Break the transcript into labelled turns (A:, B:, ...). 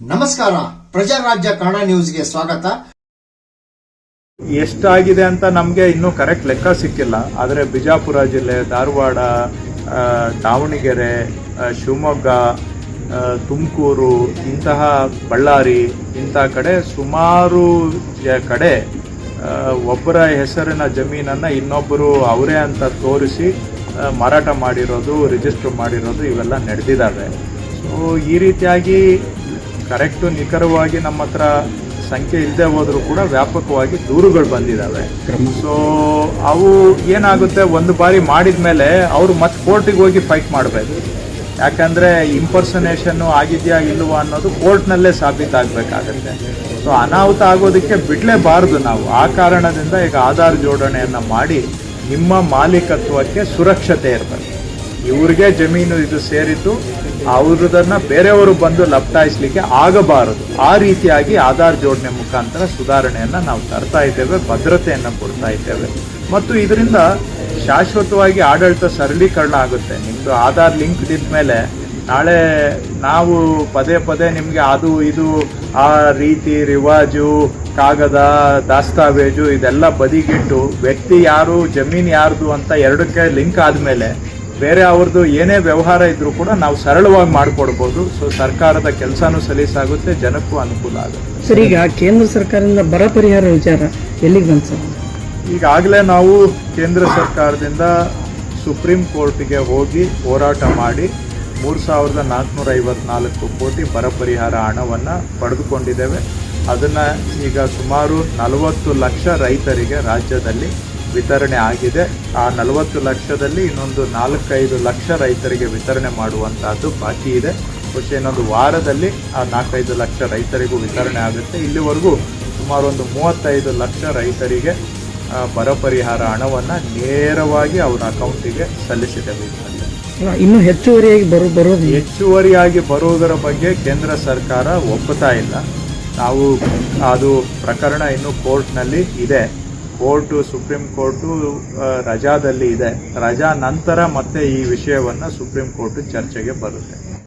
A: ನಮಸ್ಕಾರ ಪ್ರಜಾರಾಜ್ಯ ಕನ್ನಡ ನ್ಯೂಸ್ಗೆ ಸ್ವಾಗತ.
B: ಎಷ್ಟಾಗಿದೆ ಅಂತ ನಮಗೆ ಇನ್ನೂ ಕರೆಕ್ಟ್ ಲೆಕ್ಕ ಸಿಕ್ಕಿಲ್ಲ. ಆದರೆ ಬಿಜಾಪುರ ಜಿಲ್ಲೆ, ಧಾರವಾಡ ದಾವಣಗೆರೆ ಶಿವಮೊಗ್ಗ ತುಮಕೂರು, ಇಂತಹ ಬಳ್ಳಾರಿ, ಇಂಥ ಕಡೆ ಸುಮಾರು ಕಡೆ ಒಬ್ಬರ ಹೆಸರಿನ ಜಮೀನನ್ನು ಇನ್ನೊಬ್ಬರು ಅವರೇ ಅಂತ ತೋರಿಸಿ ಮಾರಾಟ ಮಾಡಿರೋದು ರಿಜಿಸ್ಟರ್ ಮಾಡಿರೋದು ಇವೆಲ್ಲ ನಡೆದಿದ್ದಾವೆ. ಸೊ ಈ ರೀತಿಯಾಗಿ ಕರೆಕ್ಟು ನಿಖರವಾಗಿ ನಮ್ಮ ಹತ್ರ ಸಂಖ್ಯೆ ಇಲ್ಲದೆ ಹೋದರೂ ಕೂಡ ವ್ಯಾಪಕವಾಗಿ ದೂರುಗಳು ಬಂದಿದ್ದಾವೆ. ಸೊ ಅವು ಏನಾಗುತ್ತೆ? ಒಂದು ಬಾರಿ ಮಾಡಿದ ಮೇಲೆ ಅವರು ಮತ್ತೆ ಕೋರ್ಟಿಗೆ ಹೋಗಿ ಫೈಟ್ ಮಾಡಬೇಕು. ಯಾಕಂದ್ರೆ ಇಂಪರ್ಸನೇಷನ್ನು ಆಗಿದೆಯಾ ಇಲ್ಲವಾ ಅನ್ನೋದು ಕೋರ್ಟ್ನಲ್ಲೇ ಸಾಬೀತಾಗಬೇಕಾಗತ್ತೆ. ಸೊ ಅನಾಹುತ ಆಗೋದಕ್ಕೆ ಬಿಡಲೇಬಾರದು ನಾವು. ಆ ಕಾರಣದಿಂದ ಈಗ ಆಧಾರ್ ಜೋಡಣೆಯನ್ನು ಮಾಡಿ ನಿಮ್ಮ ಮಾಲೀಕತ್ವಕ್ಕೆ ಸುರಕ್ಷತೆ ಇರಬೇಕು ಇವ್ರಿಗೆ ಜಮೀನು ಇದು ಸೇರಿದ್ದು, ಅವ್ರದನ್ನ ಬೇರೆಯವರು ಬಂದು ಲಪ್ಟಾಯಿಸ್ಲಿಕ್ಕೆ ಆಗಬಾರದು. ಆ ರೀತಿಯಾಗಿ ಆಧಾರ್ ಜೋಡಣೆ ಮುಖಾಂತರ ಸುಧಾರಣೆಯನ್ನು ನಾವು ತರ್ತಾ ಇದ್ದೇವೆ, ಭದ್ರತೆಯನ್ನು ಕೊಡ್ತಾ ಇದ್ದೇವೆ. ಮತ್ತು ಇದರಿಂದ ಶಾಶ್ವತವಾಗಿ ಆಡಳಿತ ಸರಳೀಕರಣ ಆಗುತ್ತೆ. ನಿಮ್ಮದು ಆಧಾರ್ ಲಿಂಕ್ ಇದ್ದ ಮೇಲೆ ನಾಳೆ ನಾವು ಪದೇ ಪದೇ ನಿಮಗೆ ಅದು, ಇದು, ಆ ರೀತಿ ರಿವಾಜು, ಕಾಗದ, ದಾಸ್ತಾವೇಜು ಇದೆಲ್ಲ ಬದಿಗಿಟ್ಟು ವ್ಯಕ್ತಿ ಯಾರು, ಜಮೀನು ಯಾರ್ದು ಅಂತ ಎರಡಕ್ಕೆ ಲಿಂಕ್ ಆದಮೇಲೆ ಬೇರೆ ಅವ್ರದ್ದು ಏನೇ ವ್ಯವಹಾರ ಇದ್ರೂ ಕೂಡ ನಾವು ಸರಳವಾಗಿ ಮಾಡಿಕೊಡ್ಬೋದು. ಸೊ ಸರ್ಕಾರದ ಕೆಲಸನೂ ಸಲೀಸಾಗುತ್ತೆ, ಜನಕ್ಕೂ ಅನುಕೂಲ ಆಗುತ್ತೆ.
C: ಸರ್, ಈಗ ಕೇಂದ್ರ ಸರ್ಕಾರದಿಂದ ಬರ ಪರಿಹಾರ ವಿಚಾರ ಎಲ್ಲಿಗೆ ಬಂತು
B: ಈಗಾಗಲೇ ನಾವು ಕೇಂದ್ರ ಸರ್ಕಾರದಿಂದ ಸುಪ್ರೀಂ ಕೋರ್ಟಿಗೆ ಹೋಗಿ ಹೋರಾಟ ಮಾಡಿ ಮೂರು ಸಾವಿರದ ನಾಲ್ಕುನೂರ ಐವತ್ನಾಲ್ಕು ಕೋಟಿ ಬರ ಪರಿಹಾರ ಹಣವನ್ನು ಪಡೆದುಕೊಂಡಿದ್ದೇವೆ. ಅದನ್ನು ಈಗ ಸುಮಾರು ನಲವತ್ತು ಲಕ್ಷ ರೈತರಿಗೆ ರಾಜ್ಯದಲ್ಲಿ ವಿತರಣೆ ಆಗಿದೆ. ಆ ನಲವತ್ತು ಲಕ್ಷದಲ್ಲಿ ಇನ್ನೊಂದು ನಾಲ್ಕೈದು ಲಕ್ಷ ರೈತರಿಗೆ ವಿತರಣೆ ಮಾಡುವಂತಹದ್ದು ಬಾಕಿ ಇದೆ. ಬಹುಶಃ ಇನ್ನೊಂದು ವಾರದಲ್ಲಿ ಆ ನಾಲ್ಕೈದು ಲಕ್ಷ ರೈತರಿಗೂ ವಿತರಣೆ ಆಗುತ್ತೆ. ಇಲ್ಲಿವರೆಗೂ ಸುಮಾರು ಒಂದು ಮೂವತ್ತೈದು ಲಕ್ಷ ರೈತರಿಗೆ ಬರ ಪರಿಹಾರ ಹಣವನ್ನು ನೇರವಾಗಿ ಅವರ ಅಕೌಂಟಿಗೆ ಸಲ್ಲಿಸಿದ್ದೇವೆ.
C: ಇನ್ನು ಹೆಚ್ಚುವರಿಯಾಗಿ ಬರೋ ಬರೋದು
B: ಹೆಚ್ಚುವರಿಯಾಗಿ ಬರುವುದರ ಬಗ್ಗೆ ಕೇಂದ್ರ ಸರ್ಕಾರ ಒಪ್ಪುತ್ತಾ ಇಲ್ಲ. ನಾವು ಅದು ಪ್ರಕರಣ ಇನ್ನು ಕೋರ್ಟ್ನಲ್ಲಿ ಇದೆ. ಕೋರ್ಟು ಸುಪ್ರೀಂ ಕೋರ್ಟು ರಜಾದಲ್ಲಿ ಇದೆ. ರಜಾ ನಂತರ ಮತ್ತೆ ಈ ವಿಷಯವನ್ನು ಸುಪ್ರೀಂ ಕೋರ್ಟ್ ಚರ್ಚೆಗೆ ಬರುತ್ತೆ.